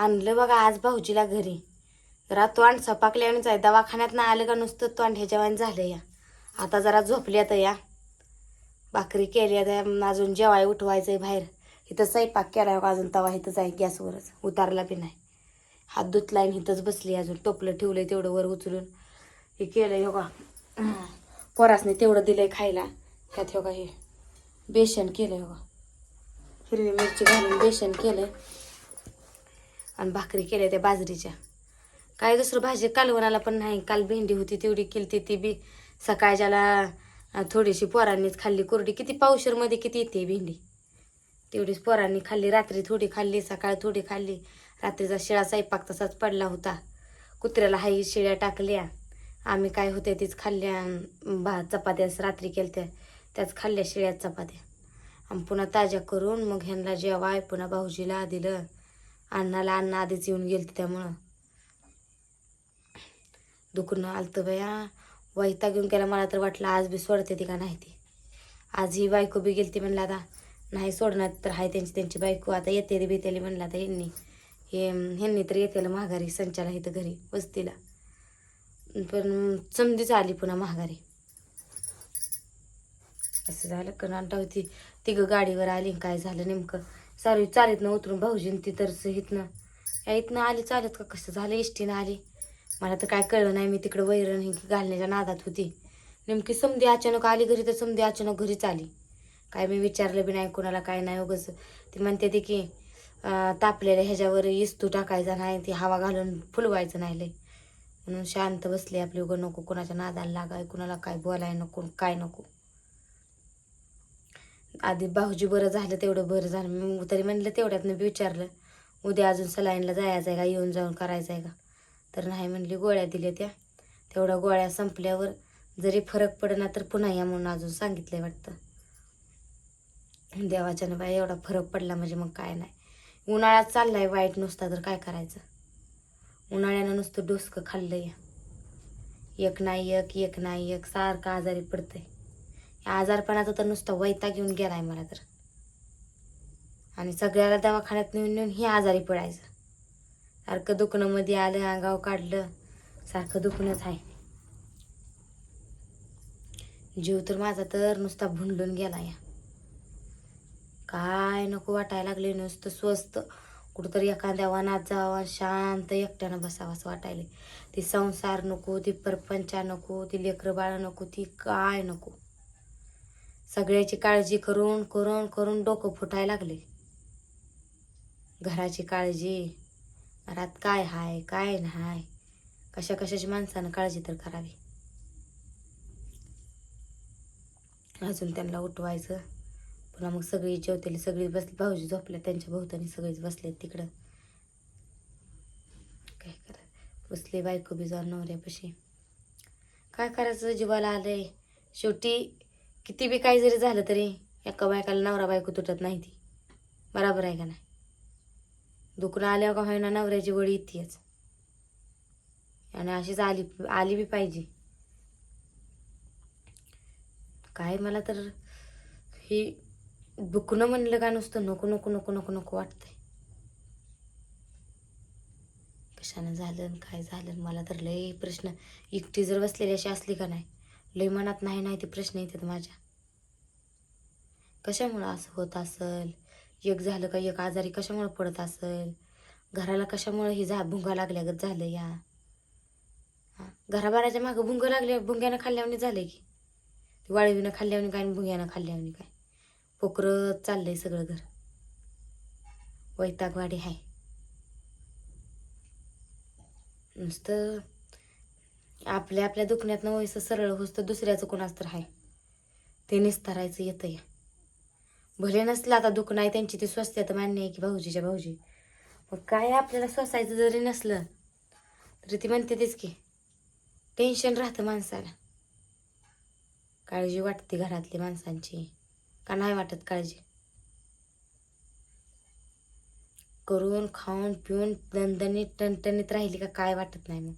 आणलं बघा आज भाऊजीला घरी. जरा तोंड सपाकल्यावानीच आहे दवाखान्यात ना आलं का नुसतं तोंड? ह्याच्यावानी झालं या. आता जरा झोपली आता या. भाकरी केली आता अजून जेवाय उठवायचंय बाहेर. इथं स्वयंपाक केला अजून तवा इथंच आहे गॅसवरच. उतारला बी नाही. हात धुतला आणि इथंच बसली अजून. टोपलं ठेवलंय तेवढं वर उचलून. हे केलंय हो का पोरासने तेवढं दिलंय खायला. त्यात हो का हे बेसन केलं हो का हिरवी मिरची घालून बेसन केलंय. आणि भाकरी केल्या त्या बाजरीच्या. काय दुसरं भाजी? कालवणाला पण नाही काल भेंडी होती तेवढी केली ती बी. सकाळच्याला थोडीशी पोरांनीच खाल्ली कोरडी. किती पावशरमध्ये किती येते भेंडी. तेवढीच पोरांनी खाल्ली रात्री थोडी खाल्ली सकाळी थोडी खाल्ली. रात्रीचा शिळा स्वयंपाक तसाच पडला होता. कुत्र्याला हाई शिळ्या टाकल्या. आम्ही काय होते तीच खाल्ल्या भा भात चपात्याच रात्री केलत्या. त्याच खाल्ल्या शिळ्या चपात्या. आणि पुन्हा ताज्या करून मग ह्यांना जेवाय पुन्हा भाऊजीला दिलं. अण्णाला अण्णा आधीच येऊन गेलते त्यामुळं. दुखणं आलतं बया. वैता घेऊन केला मला तर वाटलं आज बी सोडते ती का नाही ती. आज ही बायको बी गेलती म्हणलं आता. नाही सोडणार तर हाय त्यांची त्यांची बायको. आता येते रे बेतेली म्हणलं आता यांनी. हे ह्यांनी तर येतेला माघारी संचाला इथं घरी वस्तीला. पण समधीच आली पुन्हा माघारी. असं झालं कनांटा होती तिघं गाडीवर आली काय झालं नेमकं? सारी चालीत ना उतरून भाऊजीन ती तर इथनं या इथनं आली चालत का कसं झालं? इष्टीनं आली. मला तर काय कळलं नाही मी तिकडं वैरण हे घालण्याच्या नादात होती. नेमकी समधी अचानक आली घरी तर समधी अचानक घरीच आली. काय मी विचारलं बी नाही कोणाला काय नाही उगंच. ती म्हणते ती की तापलेल्या ह्याच्यावर इस्तू टाकायचा नाही ती हवा घालून फुलवायचं नाही लय. म्हणून शांत बसली आपली उगं नको कोणाच्या नादाला लागाय कुणाला काय बोलाय नको काय नको. आधी भाऊजी बरं झालं तेवढं बरं झालं. मी तरी म्हणलं तेवढ्यात मी विचारलं उद्या अजून सलाईनला जायचं आहे का येऊन जाऊन करायचं आहे का? तर नाही म्हणली गोळ्या दिल्या त्या. तेवढ्या गोळ्या संपल्यावर जरी फरक पडना तर पुन्हा या म्हणून अजून सांगितलंय वाटतं. देवाच्यानं बाई एवढा फरक पडला म्हणजे मग काय नाही. उन्हाळ्यात चाललाय वाईट नुसता तर काय करायचं? उन्हाळ्यानं नुसतं डोसकं खाल्लं या एक नाही एक एक नाही एक सारखं आजारी पडतंय. आजारपणाचा तर नुसता वैताग घेऊन गेलाय मला तर. आणि सगळ्याला दवाखान्यात नेऊन नेऊन हे आजारी पडायचं. सारखं दुखणं मध्ये आलं अंगाव काढलं सारखं दुखणंच आहे. जीव तर माझा तर नुसता भुंडून गेला या काय नको वाटायला लागले नुसतं स्वस्त. कुठंतरी एखाद्या वनात जावा शांत एकट्यानं बसावं असं वाटायला ती संसार नको ती परपंचा नको ती लेकरं बाळं नको ती काय नको. सगळ्याची काळजी करून करून करून डोकं फुटायला लागले. घराची काळजी. घरात काय हाय काय नाही? कशा कशाची माणसानं काळजी तर करावी? अजून त्यांना उठवायचं. पुन्हा मग सगळी जेवतेली सगळी बसली. भाऊजी झोपल्या त्यांच्या भोवतानी सगळीच बसले तिकडं. काय करा बसले बायको बी जाऊन नवऱ्यापाशी. काय करायचं? जीवाला आलंय. शेवटी किती बी काही जरी झालं तरी एका बायकाला नवरा बायको तुटत नाही ती. बराबर आहे का नाही? दुखणं आल्यावर का होईना नवऱ्याची वळी इतकीच आणि अशीच आली आली बी पाहिजे. काय मला तर ही दुखणं म्हणलं का नुसतं नको नको नको नको नको वाटतंय. कशानं झालं आणि काय झालं? मला तर लय प्रश्न. एकटी जर बसलेली अशी असली का नाही? लय मनात नाही नाही ते प्रश्न येतात माझ्या. कशामुळं असं होत असेल? एक झालं का एक आजारी कशामुळं पडत असेल? घराला कशामुळं ही झा भुंगा लागल्यागत झालं या? हां घराबाराच्या मागं भुंग लागल्या भुंग्यानं खाल्ल्यावणी झालंय की. ते वाळवीनं खाल्ल्यावणी काय आणि भुंग्यानं खाल्ल्यावणी काय? पोकरत चाललंय सगळं घर. वैतागवाडी आहे नुसतं आपल्या आपल्या दुखण्यात वयस सरळ होस तर दुसऱ्याचं कोणाच तर आहे ते निस्तारायचं येतं या भले नसलं आता दुखणं आहे त्यांची ती स्वस्त्यात मान्य आहे की भाऊजीच्या भाऊजी. मग काय आपल्याला स्वसायचं जरी नसलं तरी ती म्हणते तेच की टेन्शन राहतं माणसाला. काळजी वाटते घरातली माणसांची का नाही वाटत काळजी? करून खाऊन पिऊन दणदणीत टणटणीत राहिली का काय वाटत नाही मग?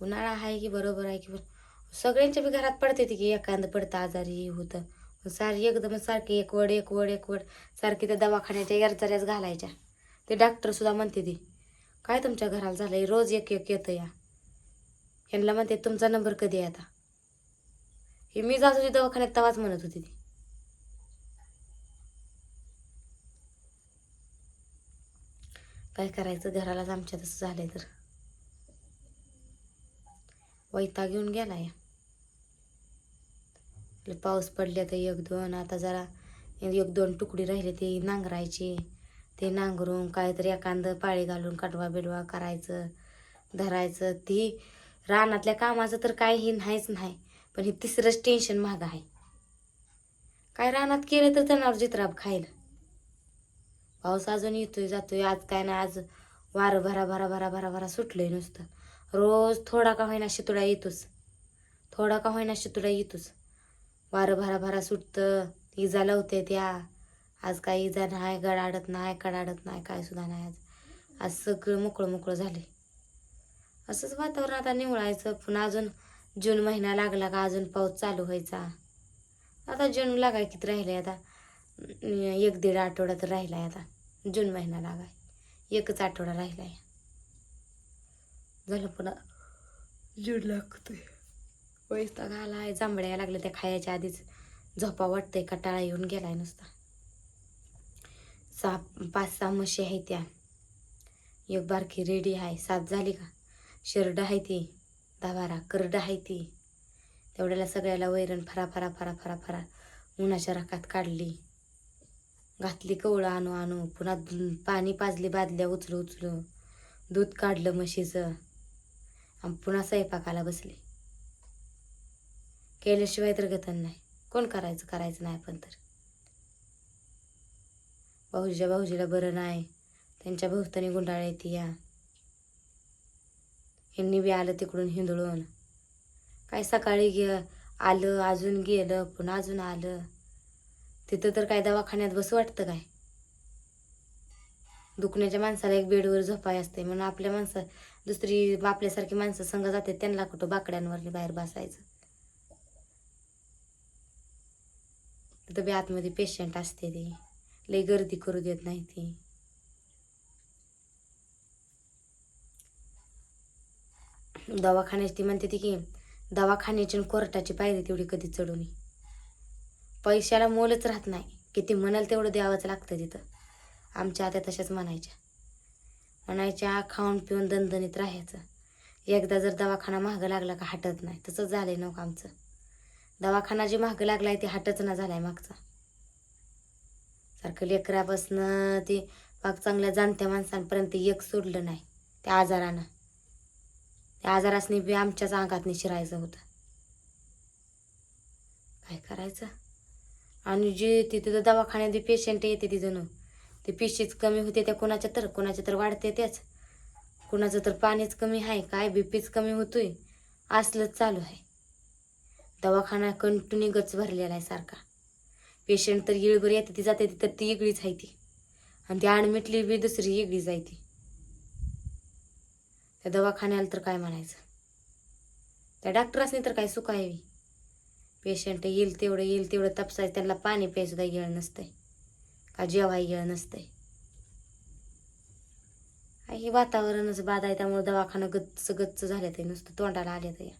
उन्हाळा आहे की बरोबर आहे की सगळ्यांच्या बी घरात पडते ती की एखादं पडतं आजारी होतं. सारी एकदम सारखी एक वड एक वड एक वड सारखी त्या दवाखान्याच्या एरचऱ्याच घालायच्या. ते डॉक्टर सुद्धा म्हणते ती काय तुमच्या घराला झालंय? रोज एक एक येतं या. यांना म्हणते तुमचा नंबर कधी आहे आता? हे मी जात होती दवाखान्यात तेव्हाच म्हणत होती ती. काय करायचं? घरालाच आमच्या तसं झालंय तर. वैता घेऊन गेला या पाऊस पडले तर एक दोन आता जरा एक दोन तुकडी राहिले ते नांगरायची. ते नांगरून काहीतरी एखादं पाळी घालून कटवा बिडवा करायचं धरायचं. ती रानातल्या कामाचं तर काही नाहीच नाही पण हे तिसरंच टेन्शन महाग आहे. काय रानात केलं तर त्यांना जित्राब खायला. पाऊस अजून येतोय जातोय. आज काय नाही आज वारं भरा भरा भरा भरा भरा सुटलंय नुसतं. रोज थोडा का होईना शितुडा येतोच. थोडा का होईना शितुडा येतोच. वारं भरा भरा सुटतं. इजा लावते त्या. आज काय इजा नाही गडाडत नाही कडाडत नाही काय सुद्धा नाही आज. आज सगळं मोकळं मोकळं झाले असंच वातावरण आता निवळायचं. पुन्हा अजून जून महिना लागला का अजून पाऊस चालू व्हायचा. आता जून लागाय किती राहिले आता. एक दीड आठवडा तर राहिला आहे आता. जून महिना लागाय. एकच आठवडा राहिला आहे झालं पुन्हा जून लागतोय. घाला आहे जांभळ्या लागल्या त्या खायच्या आधीच. झोपा वाटतंय कटाळा येऊन गेलाय नुसता. सहा पाच सहा म्हशी आहे त्या. एक बारकी रेडी आहे. सात झाली का? शेरड आहे ती. दहा बारा. करड आहे ती. तेवढ्याला सगळ्याला वैरण फरा फरा फरा फरा फरा. उन्हाच्या राखात काढली. घातली कवळं आणू आणू. पुन्हा पाणी पाजली बादल्या उचलू उचलू. दूध काढलं म्हशीचं. आणि पुन्हा स्वयंपाकाला बसले. केल्याशिवाय तर गतन नाही. कोण करायचं? करायचं नाही पण तर. भाऊजीच्या भाऊजीला बरं नाही. त्यांच्या भोवतानी गुंडाळ्या येते या. ह्यांनी बी आलं तिकडून हिंदळून. काय सकाळी गे आलं अजून गेलं पुन्हा अजून आलं. तिथं तर काय दवाखान्यात बसू वाटतं काय? दुखण्याच्या माणसाला एक बेडवर झोपाय असते म्हणून आपल्या माणसं दुसरी आपल्यासारखी माणसं संघ जाते त्यांना कुठं बाकड्यांवर बाहेर बसायचं? तिथं बी आतमध्ये पेशंट असते ते. लई गर्दी करू देत नाही ती. दवाखान्याची ती म्हणते ती की दवाखान्याची आणि कोर्टाची पायरी तेवढी कधी चढू नये. पैशाला मोलच राहत नाही. किती म्हणाल तेवढं द्यावंच लागतं तिथं. आमच्या आत्या तशाच म्हणायच्या. म्हणायच्या खाऊन पिऊन दणदणीत राहायचं. एकदा जर दवाखाना महाग लागला का हटत नाही तसंच झालंय नव्हतं आमचं. दवाखाना जे महाग लागलाय ते हटच ना झालाय मागचा. सारखं लेकरापासनं ते पाक चांगल्या जाणत्या माणसांपर्यंत एक सोडलं नाही त्या आजारानं. त्या आजारासनी बी आमच्याच अंगातनी शिरायचं होतं. काय करायचं? आणि जे तिथं दवाखान्यात पेशंट येते ती जणू ते पिशीच कमी होते त्या कोणाच्या तर कोणाच्या तर वाढते त्याच कोणाचं तर पाणीच कमी आहे काय बीपीच कमी होतोय असलंच चालू आहे. दवाखाना कंटिन्यू गच भरलेला आहे सारखा. पेशंट तर येळभर येते ती जाते ती तर ती इगळीच आहे ती. आणि ती आणमिटली बी दुसरी इगळीच आहे ती. त्या दवाखान्याला तर काय म्हणायचं? त्या डॉक्टरासनी तर काय सुख आहे पेशंट येईल तेवढं येईल तेवढं तपसायचं त्यांना पाणी प्यायसुद्धा येळ नसतंय. का जेवाय येळ नसतंय. हे वातावरणच बाद आहे त्यामुळे दवाखाना गच्च गच्च झाले ते नुसतं तोंडाला आले तया